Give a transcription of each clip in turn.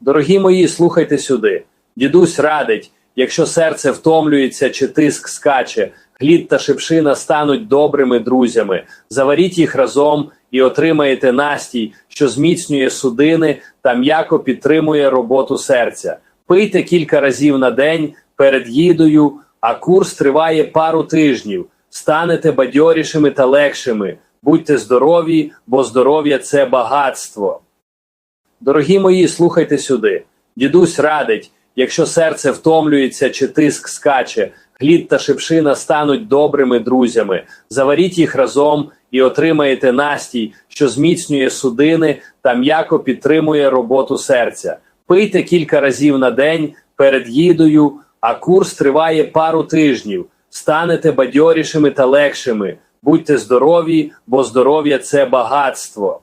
Дорогі мої, слухайте сюди. Дідусь радить, якщо серце втомлюється чи тиск скаче, глід та шипшина стануть добрими друзями. Заваріть їх разом і отримаєте настій, що зміцнює судини та м'яко підтримує роботу серця. Пийте кілька разів на день перед їдою, а курс триває пару тижнів. Станете бадьорішими та легшими. Будьте здорові, бо здоров'я це багатство. Дорогі мої, слухайте сюди. Дідусь радить, якщо серце втомлюється чи тиск скаче, глід та шипшина стануть добрими друзями. Заваріть їх разом і отримаєте настій, що зміцнює судини та м'яко підтримує роботу серця. Пийте кілька разів на день перед їдою, а курс триває пару тижнів. Станете бадьорішими та легшими. Будьте здорові, бо здоров'я це багатство.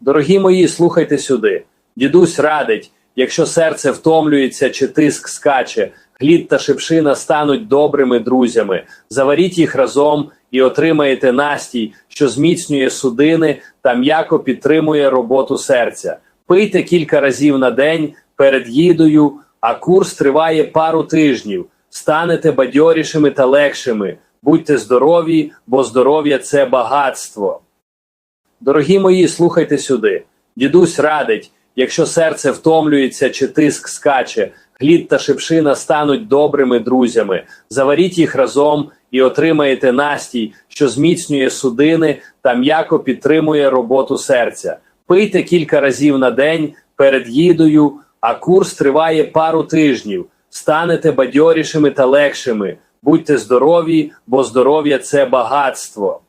Дорогі мої, слухайте сюди. Дідусь радить, якщо серце втомлюється чи тиск скаче, глід та шипшина стануть добрими друзями. Заваріть їх разом і отримаєте настій, що зміцнює судини та м'яко підтримує роботу серця. Пийте кілька разів на день перед їдою, а курс триває пару тижнів. Станете бадьорішими та легшими. Будьте здорові, бо здоров'я це багатство. Дорогі мої, слухайте сюди. Дідусь радить, якщо серце втомлюється чи тиск скаче, глід та шипшина стануть добрими друзями. Заваріть їх разом і отримаєте настій, що зміцнює судини та м'яко підтримує роботу серця. Пийте кілька разів на день перед їдою, а курс триває пару тижнів. Станете бадьорішими та легшими. Будьте здорові, бо здоров'я це багатство.